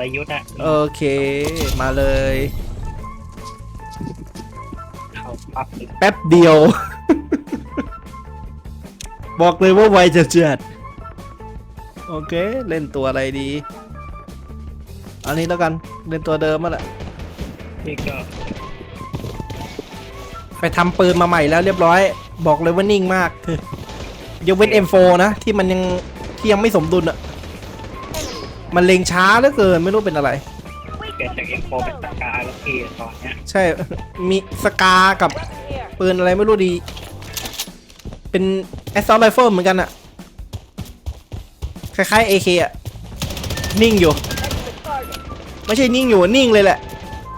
ลยุทธ์อะโอเค มาเลย เข้าปั๊บเลยแป๊บเดียว บอกเลยว่าไวจะเจือดโอเค เล่นตัวอะไรดี อันนี้แล้วกัน เล่นตัวเดิมมาแหละพี่ก็ไปทำปืนมาใหม่แล้วเรียบร้อย บอกเลยว่านิ่งมาก ยกเว้น M4 นะ ที่มันยังที่ยังไม่สมดุลอะ มันเลงช้าเหลือเกินไม่รู้เป็นอะไรเปลี่ยนจากเอ็มโฟเป็นสกาแล้วพี่ตอนเนี้ยใช่ มีสกากับ ปืนอะไรไม่รู้ดี เป็น assault rifle เหมือนกันอะคล้ายๆ AK อะนิ่งอยู่ ไม่ใช่นิ่งอยู่นิ่งเลยแหละ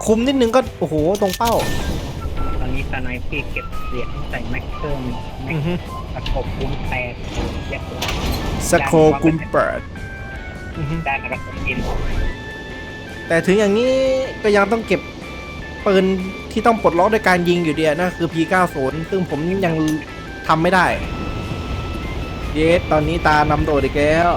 คุมนิดนึงก็ โอ้โห ตรงเป้า ตอนนี้ตาไนพี่เก็บเหรียญใส่แม็กเพิ่มแม็อืกอฮึตะขบคุ้มแปดเรียบร้อยสโคกุมเปิด อือฮึ ได้มากระสุนยินแต่ถึงอย่างนี้ก็ยังต้องเก็บปืนที่ต้องปลดล็อกด้วยการยิงอยู่เดียวนะคือ P90 ซึ่งผมยังทำไม่ได้ เยสตอนนี้ตานำโดดอีกแล้ว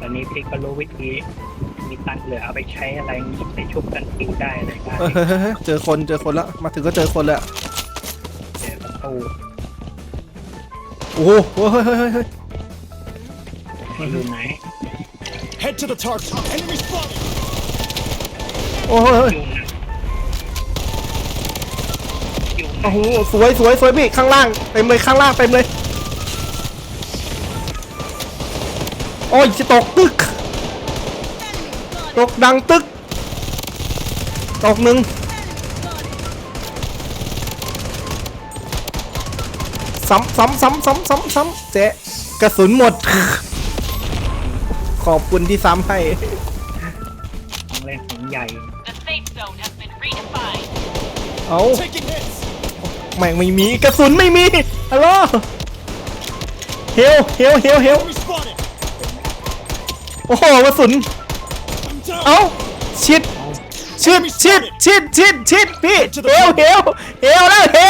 ตอนนี้พี่ก็รู้วิธี มีตังค์เหลือเอาไปใช้อะไรนี้ไปชุบกันฟิวได้เลยได้เฮ้ยเจอคนเจอคนแล้วมาถึงก็เจอคนแล้วเจอประ ตูโอ้โหเฮ้ยเฮ้ยเฮ้ยเฮ้ยให้อยู่ไหน Head to the target. Enemy spotted. โอ้โหเฮ้ยอยู่ไหนอยู่ไหนโอ้โหสวยสวยสวยพี่ข้างล่างเต็มเลยข้างล่างเต็มเลยโอ้ยจะตกตึกตกดังตึกตกหนึ่ง ซ้ำซ้ำซ้ำซ้ำซ้ำซ้ำเจ๊กระสุนหมด ขอบคุณที่ซ้ำให้ต้องเล่นของใหญ่ The safe zone has been redefined. เอา Taking hits. แม่งไม่มีกระสุนไม่มีฮัลโหลเฮลเฮลเฮลเฮล Enemy spotted. โอ้โหกระสุน I'm down. เอ้าชิดชิดชิดชิดชิดชิดพี่เฮลเฮลเฮลแล้วเฮลแล้ว To the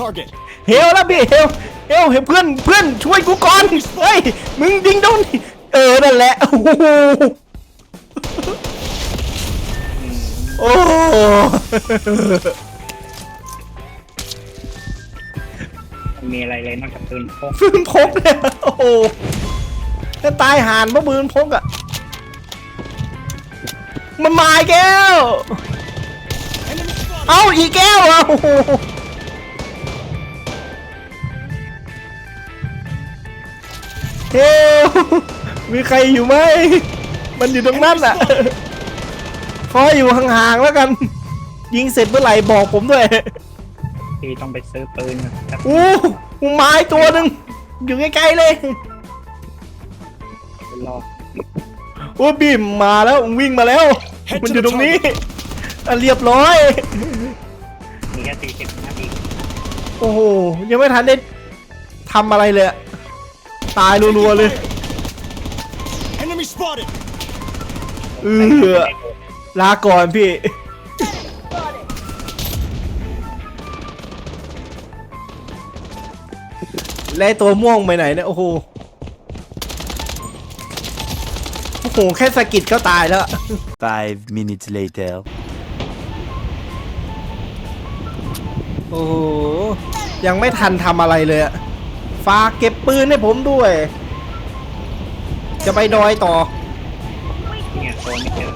target. เฮลแล้วพี่เฮลเฮลเฮลเพื่อนเพื่อนช่วยกูก่อนเฮ้ยมึงยิงโดนเออนั่นแหละโอ้โหโอ้โหมันมีอะไรเลยนอกจากปืนพกปืนพกเนี่ยโอ้โหจะตายห่านเพราะปืนพกอะมันมาอีกแก้ว Enemy spotted. เอ้าอีกแก้วอะโอ้โห เฮ้ยมีใครอยู่ไหม มันอยู่ตรงนั้นอะขออยู่ห่างๆแล้วกัน ยิงเสร็จเมื่อไหร่บอกผมด้วยพี่ต้องไปซื้อปืนครับอู้หูไม้ตัวหนึ่งอยู่ใกล้ๆเลยไปรอโอ้บิมมาแล้ววิ่งมาแล้ว มันอยู่ตรงนี้อะเรียบร้อย มีแค่สี่สิบนาทีโอ้โหยังไม่ทันได้ทำอะไรเลยอะ ตายรัวๆเลย Enemy spotted. เออลาก่อนพี่ และไอ้ตัวม่วงไปไหนเนี่ยโอ้โห โอ้โห แค่สะกิดก็ตายแล้ว Five minutes later. โอ้โห ยังไม่ทันทำอะไรเลยอะ ฝากเก็บปืนให้ผมด้วย จะไปดอยต่อ เนี่ยตัวไม่เจอ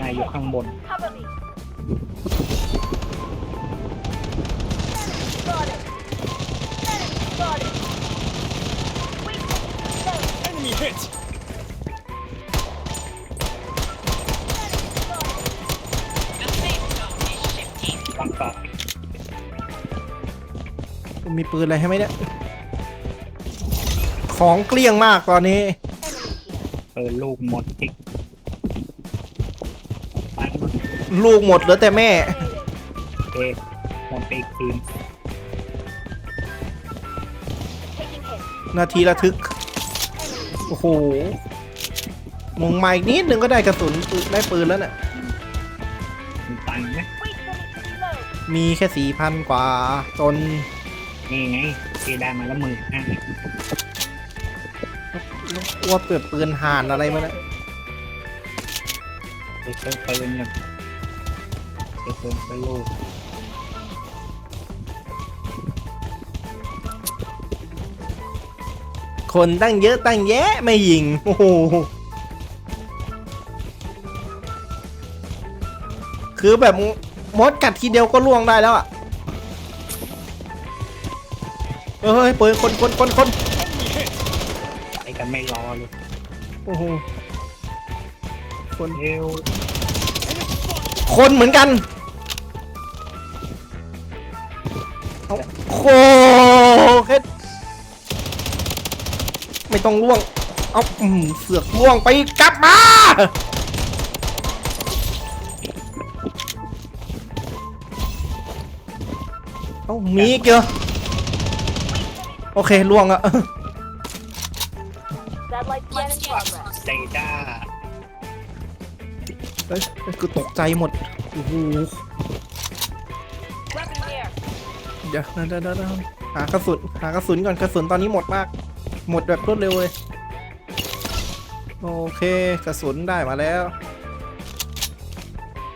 น่าอยู่ข้างบน Cover me. Spotted. Enemy spotted. Wait. No. Enemy hit. The safe zone is shifting. วางต่อมีปืนอะไรให้ไหมเนี่ย ของเกลี้ยงมากตอนนี้ปืนลูกหมดอีกมันลูกหมดเหลือแต่แม่ เอกหมดไปอีกทีม Taking hit. นาทีระทึก โอ้โหมงมาอีกนิดนึงก็ได้กระสุนปืนได้ปืนแล้วเนี่ยมีตังค์ไหม Wait for me to reload. มีแค่สี่พันกว่าจนนี่ไงที่ได้มาแล้วหมื่นห้า อ้วเปิดปืนห่านอะไรมาเนี่ยไปซื้อปืนกันซื้อปืนไปลูกคนตั้งเยอะตั้งแยะไม่ยิง โอ้โห คือแบบมดกัดทีเดียวก็ล่วงได้แล้วอะ เฮ้ยเปิดคนคนคนคน Enemy hit. ไปกันไม่รอเลยโอ้โหคนเร็ว Enemy spotted. คนเหมือนกันเอาโคเฮ็ดไม่ต้องล่วง เอาอืมเสือกล่วงไปกลับมา เอ้ามีอีกเกอโอเคล่วงอะ Satellite จด้าเฮ้ยเฮ้ยคือตกใจหมดโอ้โห Weapon here. เดี๋ยวเดี๋ยวเดี๋ยวเดี๋ยวหากระสุนหากระสุนก่อนกระสุนตอนนี้หมดมาก หมดแบบรวดเร็วเลย โอเคกระสุนได้มาแล้ว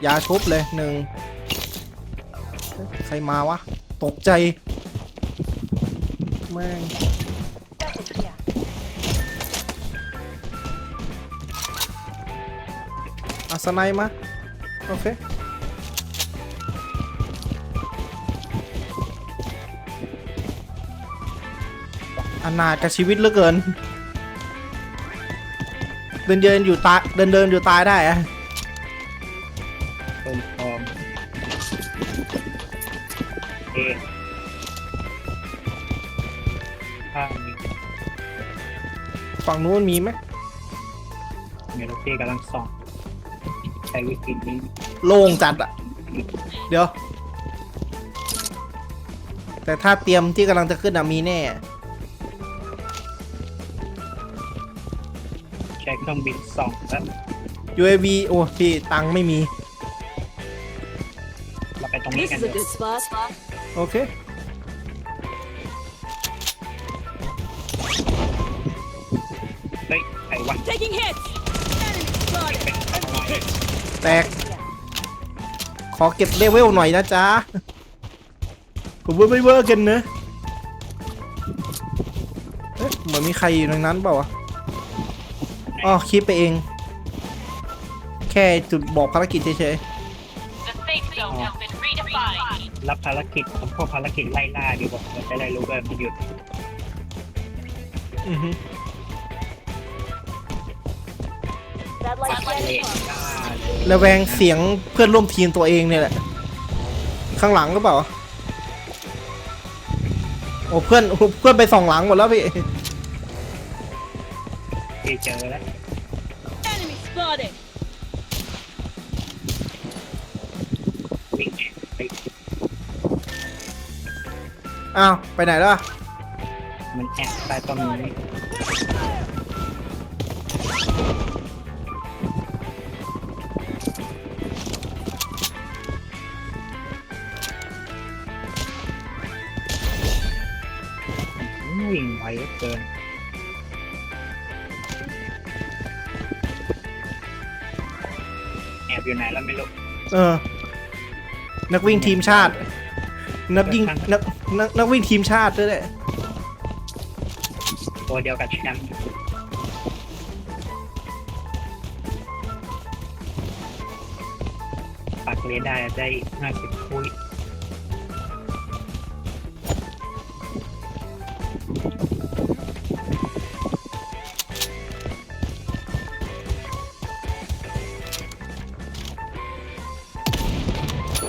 ยาชุบเลยหนึ่งใครมาวะ ตกใจ แม่ง สไนมา โอเค อนาถกับชีวิตเหลือเกิน เดินเดินอยู่ตาย เดินเดินอยู่ตายได้อะปืนปลอมเอ๊ะข้างนี้ฝั่งนู้นมีไหมเมโลดี้กำลังส่อง ใช้วิธีนี้โล่งจัดอะเดี๋ยว แต่ถ้าเตรียมที่กำลังจะขึ้นอะมีแน่ ใช้เครื่องบินส่องแล้ว UAV โอ้พี่ตังค์ไม่มี เราไปตรงนี้ This กัน is เถ a อะ good spot. โอเค เฮ้ยใครวะ Taking hits. Enemy spotted. เป็นอะไร Hit. แตก ขอเก็บเลเวลหน่อยนะจ๊ะ ผมว่าไม่เวอร์กันนะเอ๊ะเหมือนมีใครอยู่ตรงนั้นเปล่าวะอ๋อคิดไปเอง แค่จุดบอกภารกิจเฉย The safe zone has been redefined. รับภารกิจของพวกภารกิจไล่ล่าดีกว่าเราจะได้รู้ว่ามันหยุดๆอือฮึ ร scan กิ in จ progress. ล่าระแวงเสียงเพื่อนร่วมทีมตัวเองเนี่ยแหละ ข้างหลังก็เปล่า โอ้เพื่อนเพื่อนไปส่องหลังหมดแล้วพี่ที่เจอแล้ว Enemy spotted. วิ่งไปอ้าว ไปไหนแล้วอะมันแอบใต้ต้นไม้ เหลือเกินแอบอยู่ไหนแล้วไม่รู้เออ นักวิ่งทีมชาติ นักยิงนักนักนักวิ่งทีมชาติด้วยแหละตัวเดียวกับแชมป์ปักเลนได้ได้ห้าสิบคุย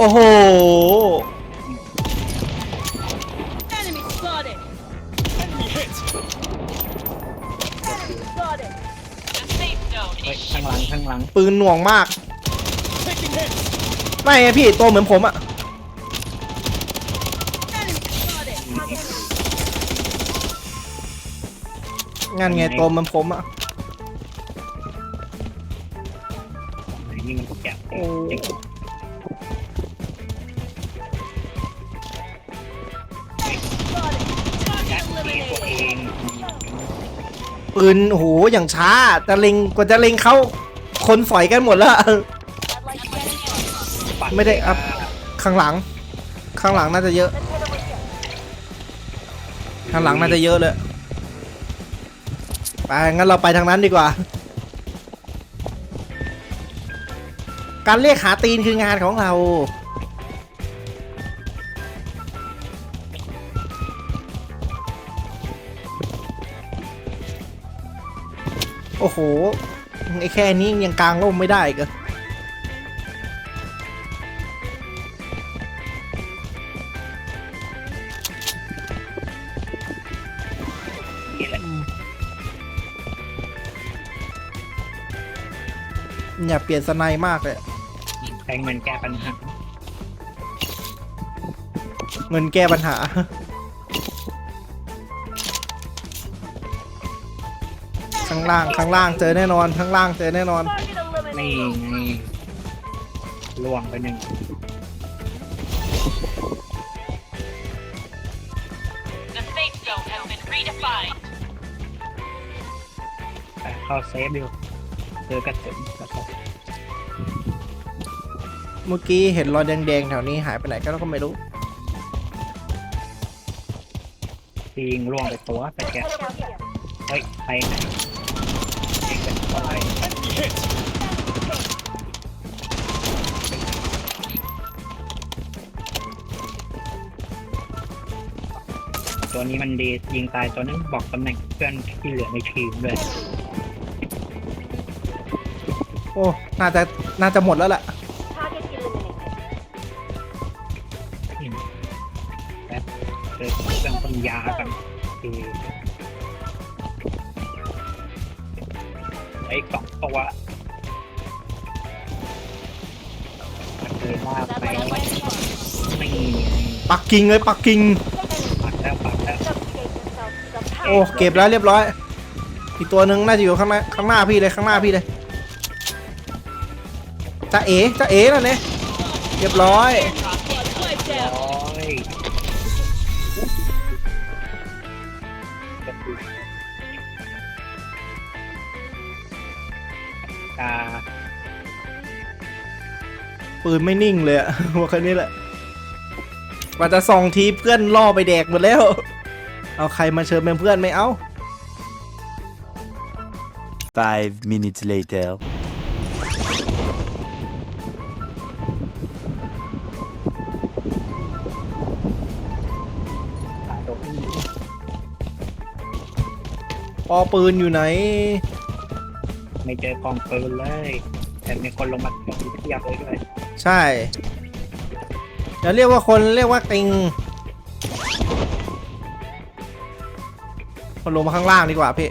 โอ้โห Enemy spotted. Enemy hit. Spotted. The safe zone เฮ้ย is ข้างหลัง shifting. ข้างหลัง ปืนหน่วงมาก Taking hits. ไม่ไงพี่ตัวเหมือนผมอะ Enemy spotted. งั้นไงตัวเหมือนผมอะไหนนี่มันแกะโอ้เด็ ปืนโหอย่างช้าจะเล็งกว่าจะเล็งเขาคนฝอยกันหมดแล้ว ไม่ได้อัพข้างหลัง ข้างหลังน่าจะเยอะ ข้างหลังน่าจะเยอะเลยไปงั้นเราไปทางนั้นดีกว่า การเรียกหาตีนคืองานของเรา โอ้โห ไอ้แค่นี้ยังกลางร่มไม่ได้อีก็นี่แหละอย่าเปลี่ยนสไนด์มากเลยใช้เงินแก้ปัญหา เงินแก้ปัญหา ข้างล่างข้างล่างเจอแน่นอนข้างล่างเจอแน่นอน Target นี่ eliminated. ไงล่วงไปหนึ่ง The safe zone has been redefined. แต่เข้าเซฟอยู่เจอกระสุนกระสุนเมื่อกี้เห็นรอยแดงๆแถวนี้หายไปไหนก็เราก็ไม่รู้ทียิงล่วงไปตัวแต่แก เฮ้ยไปไหน ตัวนี้มันดียิงตายตัวนั้นบอกตำแหน่งเพื่อนที่เหลือในทีมด้วย โอ้ น่าจะ น่าจะหมดแล้วแหละ กกิ่งเลยปักกิ่งปัดแล้วปัดแล้วโอ้เก็บแล้วเรียบร้อย อีกตัวหนึ่งน่าจะอยู่ข้างหน้าข้างหน้าพี่เลยข้างหน้าพี่เลยจะเอ๋จะเอ๋นั่นเนี่ยเรียบร้อย Swipe down. ร้อยก็คือตาปืนไม่นิ่งเลยอะว่าแค่นี้แหละ ว่าจะส่องทีเพื่อนล่อไปแดกหมดแล้ว เอาใครมาเชิญเป็นเพื่อนไม่เอา Five minutes later. ตาโดนปอปืนอยู่ไหน ไม่เจอกองปืนเลย แต่มีคนลงมาเทียบเลยด้วย ใช่ อย่าเรียกว่าคนเรียกว่าติง คนลงมาข้างล่างดีกว่าพี่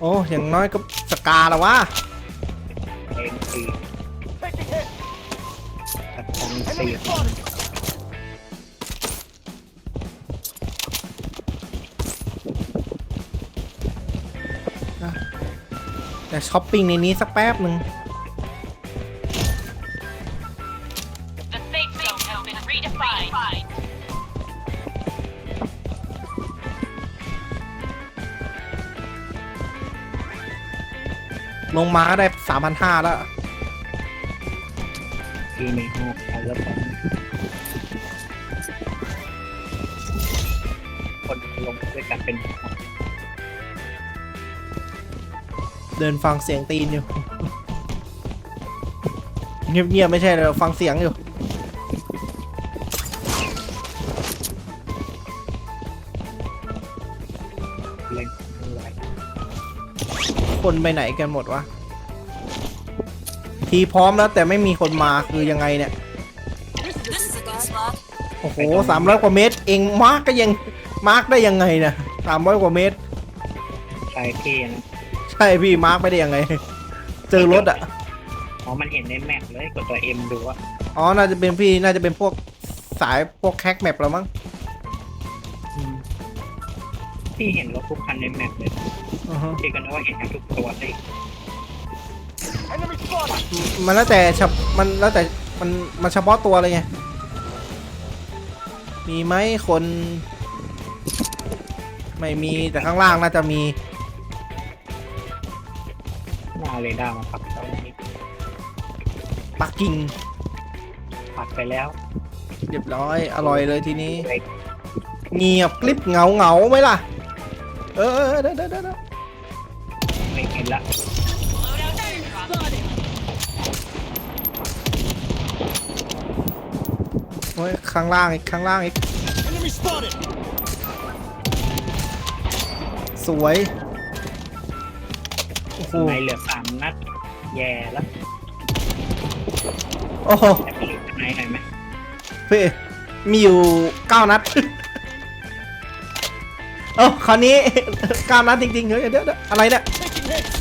โอ้อย่างน้อยก็สกาแล้ววะเอ็มซี Taking hit. กับกองซีแต่ช้อปปิ้งในนี้สักแป๊บหนึ่ง ลงมาก็ได้สามพันห้าแล้วที่ในห้องเอาแล้วกันคนลงด้วยกันเป็นเดินฟังเสียงตีนอยู่ เงียบๆไม่ใช่เลยฟังเสียงอยู่ คนไปไหนกันหมดวะ ทีพร้อมแล้วแต่ไม่มีคนมาคือยังไงเนี่ย This is a good spot. โอ้โหสามร้อยกว่าเมตร เองมาร์กก็ยังมาร์กได้ยังไงเนี่ยสามร้อยกว่าเมตร ใช่พี่นะใช่พี่มาร์กไปได้ยังไง เจอรถอะ อ๋อมันเห็นในแมปเลยกดตัวเอ็มดูว่าอ๋อ น่าจะเป็นพี่น่าจะเป็นพวกสายพวกแคกแมปแล้วมั้ง พี่เห็นรถทุกคันในแมปเลย อือฮะพี่ก็นึกว่าเห็นทั้งทุกตัวเลย Enemy spotted. มันแล้วแต่เฉพมันแล้วแต่มันมันเฉพาะตัวเลยไง มีไหมคน ไม่มีแต่ข้างล่างน่าจะมี หน้าเรดาร์มาปักตรงนี้ปักกิ่งปักไปแล้วเรียบร้อย อร่อยเลยทีนี้เล็กเงียบกลิบเหงาเหงาไหมล่ะ เออเออเดี๋ยวเดี๋ยวเดี๋ยวไม่เห็น ละ Loadout airdrop. โอ้ยข้างล่างอีกข้างล่างอีก Enemy spotted. สวยโอ้โหในเหลือสามนัด แย่แล้วโอ้โหแต่ไม่รู้จะไหนไหนไหมพี่มีอยู่เก้านัดเอ้าคราวนี้เก้านัดจริงๆเฮ้ยเดี๋ยวเดี๋ยวอะไรเนี่ย Taking hits.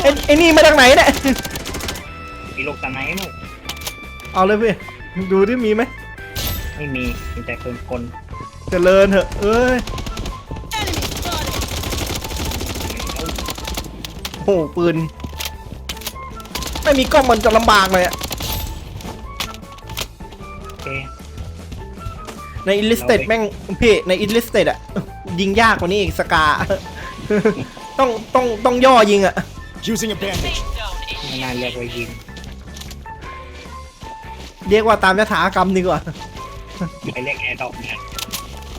ไอ้ไอ้นี่มาจากไหนเนี่ยมีลูกตะไนหนูเอาเลยพี่ดูดิมีไหมไม่มีมีแต่คนกลเจริญเถอะเอ้ย Enemy spotted. โหปืน ไม่มีกล้องมันจะลำบากเลยอะโอเคในอินลิสเต็ดแม่งพี่ในอินลิสเต็ดอะยิงยากกว่านี้อีกสกา ต้องต้องต้องย่อยิงอะ Using a bandage. Safe zone is ไม่น่าเรียกว่ายิง เรียกว่าตามยถากรรมดีกว่าไปเรียกแอร์ดอกเนี่ย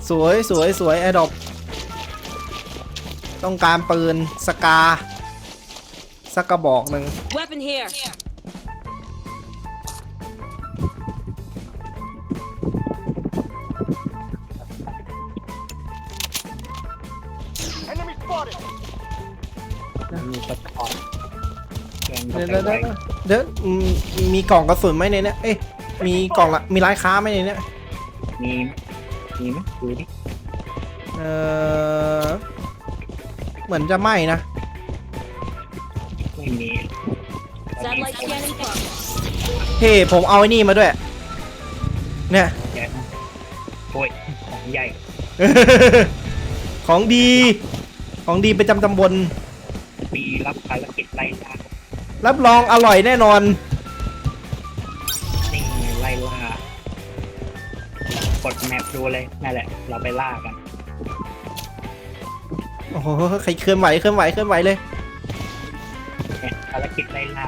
สวยสวยสวยแอดดอปต้องการปืนสกาสักกระบอกหนึ่ง Weapon here. แกนเดี๋ยวไปเดี๋ยวไว้เดี๋ยวอืมมีกล่องกระสุนไหมในเนี้ยเอ้ยมีกล่องละมีร้านค้าไหมในเนี้ยมีมีไหมดูดิเออเหมือนจะไม่นะ ไม่มี Satellite scanning progress. เฮ้ผมเอาไอ้นี่มาด้วย เนี่ย ใหญ่นะโอ้ยของใหญ่ของดี ของดีประจำตำบลมีรับภารกิจไล่ล่า รับรองอร่อยแน่นอน นี่ไงไล่ล่ากดแมปดูเลยนั่นแหละ เราไปล่ากัน โอ้โหใครเคลื่อนไหวเคลื่อนไหวเคลื่อนไหวเลย เนี่ยภารกิจไล่ล่า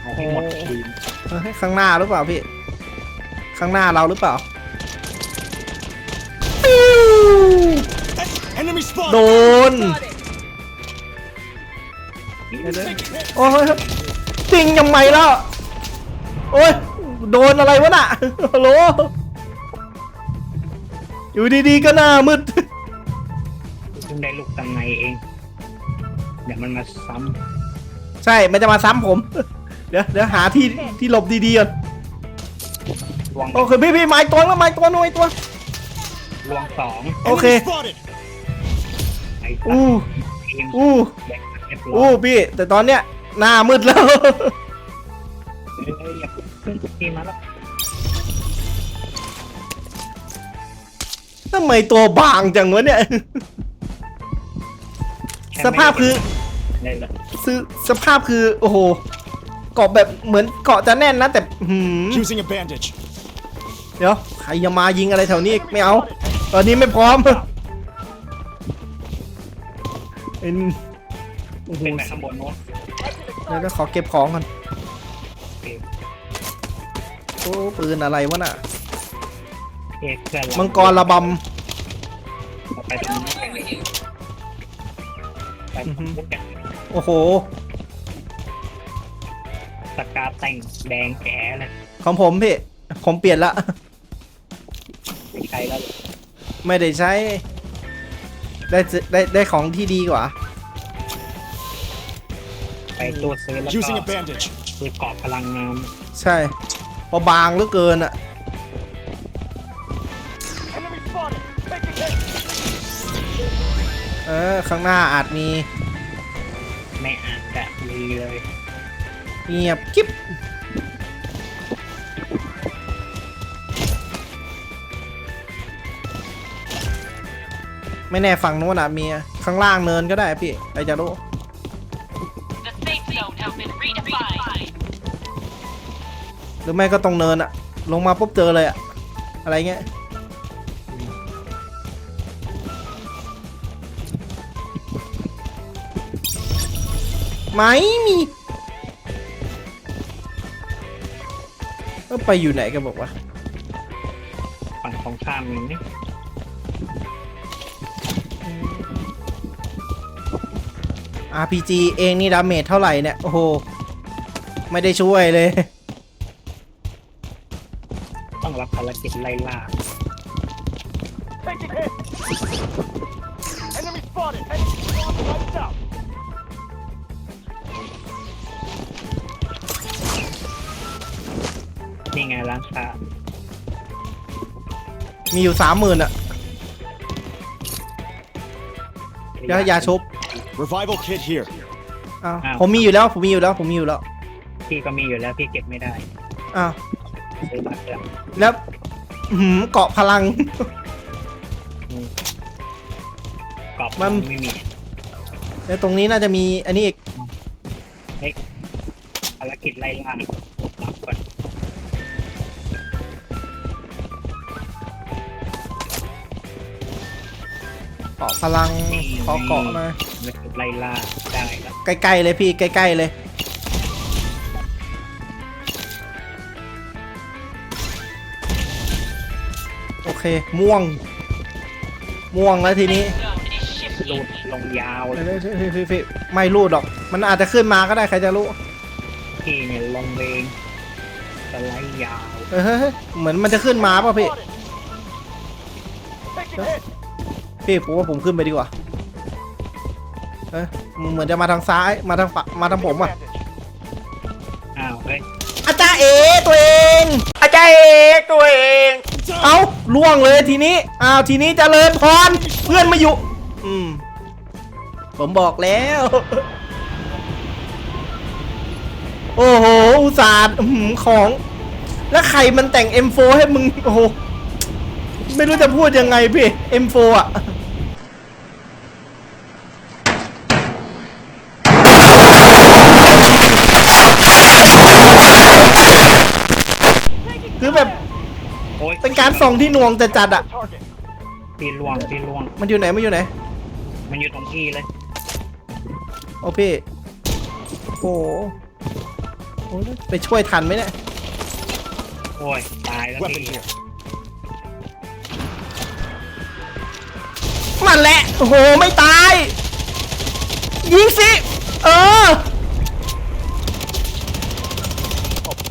เอาให้หมดทีมเฮ้ยข้างหน้าหรือเปล่าพี่ ข้างหน้าเราหรือเปล่า Enemy โด spotted. น Taking hits. โอ้ยจริงยังไงแล้วโอ้ยโดนอะไรวะน่ะฮัลโหลอยู่ดีๆก็หน้ามืดเพิ่งได้ลูกตังในเอง เดี๋ยวมันมาซ้ใช่มันจะมาซ้ำผม เดี๋ยวเดี๋ยวหาที่ที่หลบดีๆก่อนำลวงโอเคพี่พี่ไม้ตัวแล้วไม้ตัวหน่อยตัวลวงสองโอเค Enemy spotted. ไอ้สัตอู้ว์ทีม อู้แบกเรียบร้ออู้ยพี่ แต่ตอนเนี้ยหน้ามืดแล้วเอ้ยอย่าขึ้นทีมาแล้วทำไมตัวบางจังวะเนี่ย สภาพคือไม่ได้เลยซื้อสภาพคือ โอ้โห เกาะแบบเหมือนเกาะจะแน่นนะ แต่หืม Using a bandage. เดี๋ยว ใครจะมายิงอะไรแถวนี้อีกไม่เอา ตอนนี้ไม่พร้อม เอ็น เป็นไปข้างบนโน้นเดี๋ยวเดี๋ยวขอเก็บของก่อนโอเคโอ้ปืนอะไรวะน่ะเอกเพื่อนเรามังกรระบเอาไปตรงนี้ไปตรงนี้กันำโอ้โหสกาแต่งแดงแก่เลยของผมพี่ ผมเปลี่ยนละไม่ใช่แล้ว ไม่ได้ใช้ ได้ซื้อได้ได้ของที่ดีกว่าไป ตัวซื้อแล้วก็ Using a bandage. ซื้อเกาะพลังงานใช่เพอบางเหลือเกินอะ Enemy spotted. Taking hits. เออ ข้างหน้าอาจมีไม่อาจจะมีเลยเงียบกิ๊บไม่แน่ฝั่งโน้นอะมีอะข้างล่างเนินก็ได้พี่ใครจะรู้ หรือไม่ก็ตรงเนินอะลงมาปุ๊บเจอเลยอะอะไรเงี้ยไม่มีก็ไปอยู่ไหนกันบอกว่าฝั่งของข้ามนึงนี่อาร์พีจีเองนี่ดาเมจเท่าไหร่เนี่ย โอ้โห ไม่ได้ช่วยเลย ต้องรับภารกิจไล่ล่า Taking hit. Enemy spotted. Enemy spotted. Lights out. นี่ไงร้านค้ามีอยู่สามหมื่นอะยายาชุบ Revival kit here. อ้าวผมมีอยู่แล้ว ผมมีอยู่แล้ว ผมมีอยู่แล้วพี่ก็มีอยู่แล้วพี่เก็บไม่ได้อ้าวซื้อมาเติมแล้ว อื้อหือเกาะพลัง กรอบมัน ไม่มีแล้วตรงนี้น่าจะมีอันนี้อีกภารกิจไล่ล่ารับก่อนเกาะพลังขอเกาะหน่อยภารกิจไล่ล่าได้แล้ว ใกล้ๆเลยพี่ใกล้ๆเลย เคม่วง ม่วงแล้วทีนี้ Safe zone is ลู shifting. ดลงยาวเลยพี่พี่ไม่รูดหรอก มันอาจจะขึ้นมาก็ได้ใครจะรู้พี่เนี่ยลงเองสไลด์ยาวเออเฮ้ยเฮ้ยเหมือนมันจะขึ้นมาป่ะพี่ Spotted. Taking hit. พี่ผมว่าผมขึ้นไปดีกว่าเอ้ยเหมือนจะมาทางซ้ายมาทางฝามาทางผมอะ Bandage. อ้าวเฮ้ยอาจารย์เอตัวเองอาจารย์เอตัวเอง เอาล่วงเลยทีนี้อ้าวทีนี้เจริญพรเพื่อนมาอยู่อืมผมบอกแล้ว โอ้โห อุตส่าห์อื้อหือของ แล้วใครมันแต่ง M4 ให้มึง โอ้โห ไม่รู้จะพูดยังไงพี่ M4 อะ คือแบบ โอ้ย เป็นการส่องที่หน่วงจะจัดๆอะ Target. พี่ล่วงพี่ล่วง มันอยู่ไหนมันอยู่ไหน มันอยู่ตรงพี่เลยโอ้พี่โอ้โหโอ้ยไปช่วยทันไหมเนี่ยโอ้ยตายแล้ว Weapon พี่ here. มันแหละโอ้โหไม่ตาย ยิงสิเออ โอเค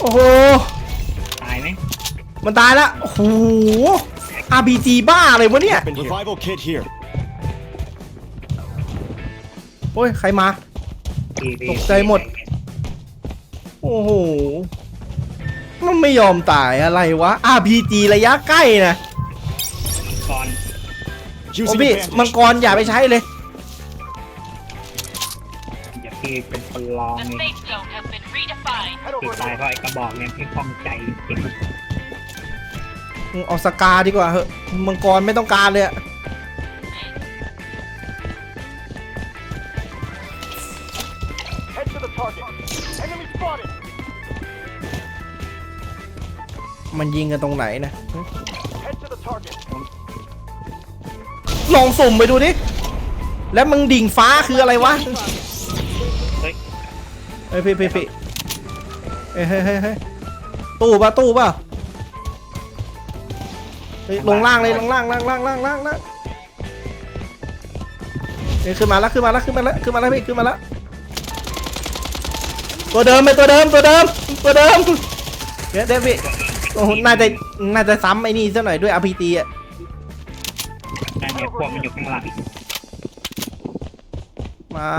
โอ้โหตายไหม มันตายแล้วโอ้โห RPG บ้าอะไรวะเนี่ย Weapon here. Revival kit here. โอ้ย ใครมาพี่พี่ตกใจหมด โอ้โห มันไม่ยอมตายอะไรวะ RPG ระยะใกล้นะก่อน โอ้ Using a พี่มัง bandage. กรอย่าไปใช้เลยเดี๋ยวพี่เป็นคนลอง The เอง safe zone has been redefined. Head พี่ over ตาย there. เพราะไอ้กระบอกเนี่ยพี่คล่องใจจริง มึงเอาสกาดีกว่าเหอะมังกรไม่ต้องการเลยอะ Head to the target. Enemy spotted. มันยิงกันตรงไหนนะ Head to the target. ลองสุ่มไปดูดิ แล้วมึงดิ่งฟ้าคืออะไรวะ เฮ้ยเฮ้ยพี่พี่พี่เฮ้ยเฮ้ยเฮ้ยเฮ้ยตู้ป่ะตู้ป่ะเฮ้ยลงล่างเลยลงล่างล่างล่างล่างล่างล่างเฮ้ยขึ้นมาแล้วขึ้นมาแล้วขึ้นมาแล้วขึ้นมาแล้วพี่ขึ้นมาแล้วตัวเดิมเป็นตัวเดิมตัวเดิมตัวเดิมเดี๋ยวเดี๋ยวพี่โอ้โหน่าจะน่าจะซ้ำไอ้นี่ซะหน่อยด้วย RPG อะนั่นเนี่ยพวกมันอยู่ข้างหลังมา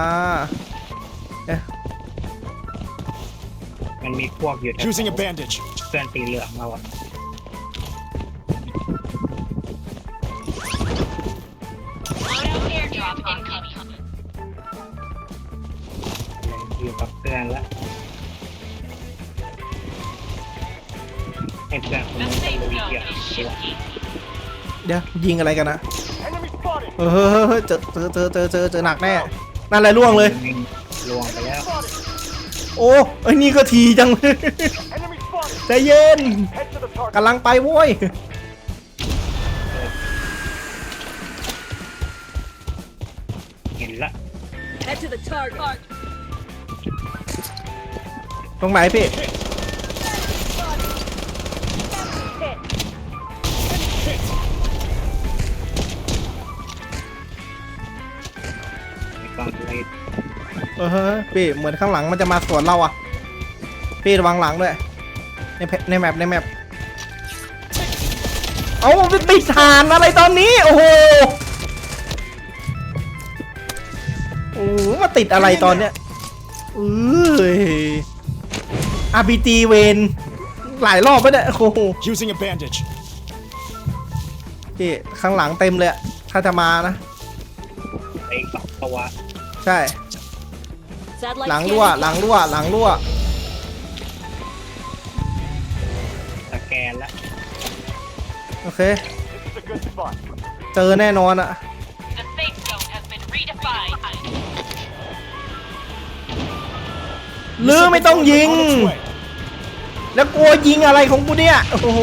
มันมีพวกอยู่แถว Using a bandage. เพื่อนสีเหลืองเราอะ ยวยิงอะไรกันนะ Enemy spotted. เออเฮ้ยเฮ้ยเฮ้ยเจอเจอเจอเจอเจอเจอหนักแน่นั่นแหละล่วงเลยลวงไปแล้ว Spotted. โอ้ไอ้นี่ก็ทีจังเลย Enemy spotted. ใจเย็น Head to the target. กำลังไปโว้ยเห็นละ Head to the target. ตรงไหนพี่ เลยเออเฮ้ยพี่เหมือนข้างหลังมันจะมาสวนเราอะ พี่ระวังหลังด้วย ในแพในแมปในแมปเอาไปติดฐานอะไรตอนนี้ โอ้โหโอ้โหมาติดอะไรตอนเนี้ยเอ้ยอาร์บีจีเวนหลายรอบไปเนี่ยโอ้โห Using a bandage. พี่ข้างหลังเต็มเลยอะถ้าจะมานะไปสองตัว ใช่ Satellite หลังรั่ว scanning หลังรั่ว หลังรั่ว สแกนแล้วโอเค This is a good spot. เจอแน่นอนอะ The safe zone has been redefined. ลือไม่ต้องยิง On its way. แล้วกลัวยิงอะไรของกูเนี่ย โอ้โห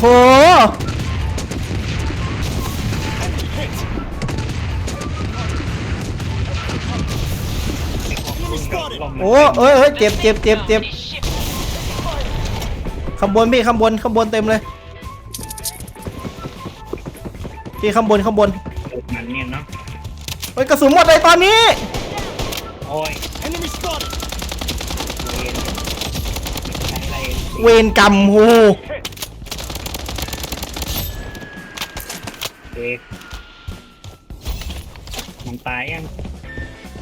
โอ้โห Hit. ลงโอ้เอ้ยเอ้ยเจ็บเจ็บเจ็บเจ็บ Is shifting. ข้างบนพี่ข้างบนข้างบนเต็มเลย พี่ข้างบนข้างบนลงมันเนี่ยเนาะเฮ้ยกระสุนหมดเลยตอนนี้ โอ้ย Enemy spotted. เวนใช้อะไรเวรกรรมโอ้โห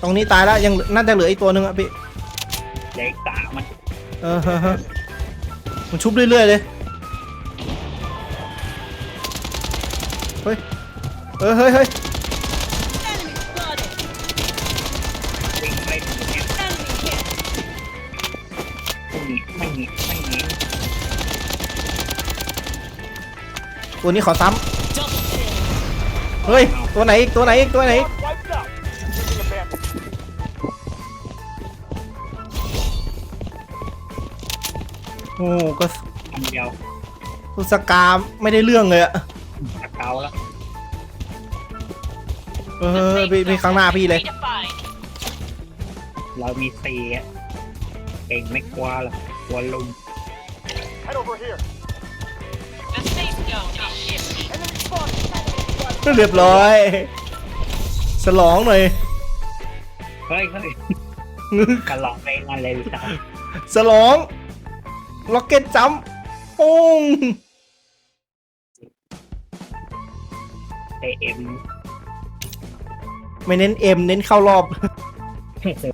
ตรงนี้ตายแล้วยังน่าจะเหลืออีกตัวหนึ่งอะพี่เด็กสามมันเออฮะฮะมันชุบเรื่อยๆเลยเฮ้ยเออเฮ้ยเฮ้ย Enemy spotted. วิ่งไปถึงเนี่ย Enemy hit. ไม่หนีไม่หนีไม่หนีตัวนี้ขอซ้ Double kill. ำเฮ้ยตัวไหนอีกตัวไหนอีกตัวไหนอีก โอ้ก็อันเดียวกุสกาไม่ได้เรื่องเลยอะตะเกาแล้วเอ The อ safe พี่พี่ zone ข้างหน้า has พี่ been เลย redefined. เรามีสีอะเก่งไม่กลัวหรอกกลัวลุม Head over here. The safe zone is shifting. Enemy spotted. เรียบร้อยฉลองหน่อย เฮ้ยเฮ้ยกระหลอกไปนั่นเลยจ้ะฉลอง ล็อกเก็ตจัมป์ปุ้งเอ็มไม่เน้นเอ็มเน้นเข้ารอบโอ้โห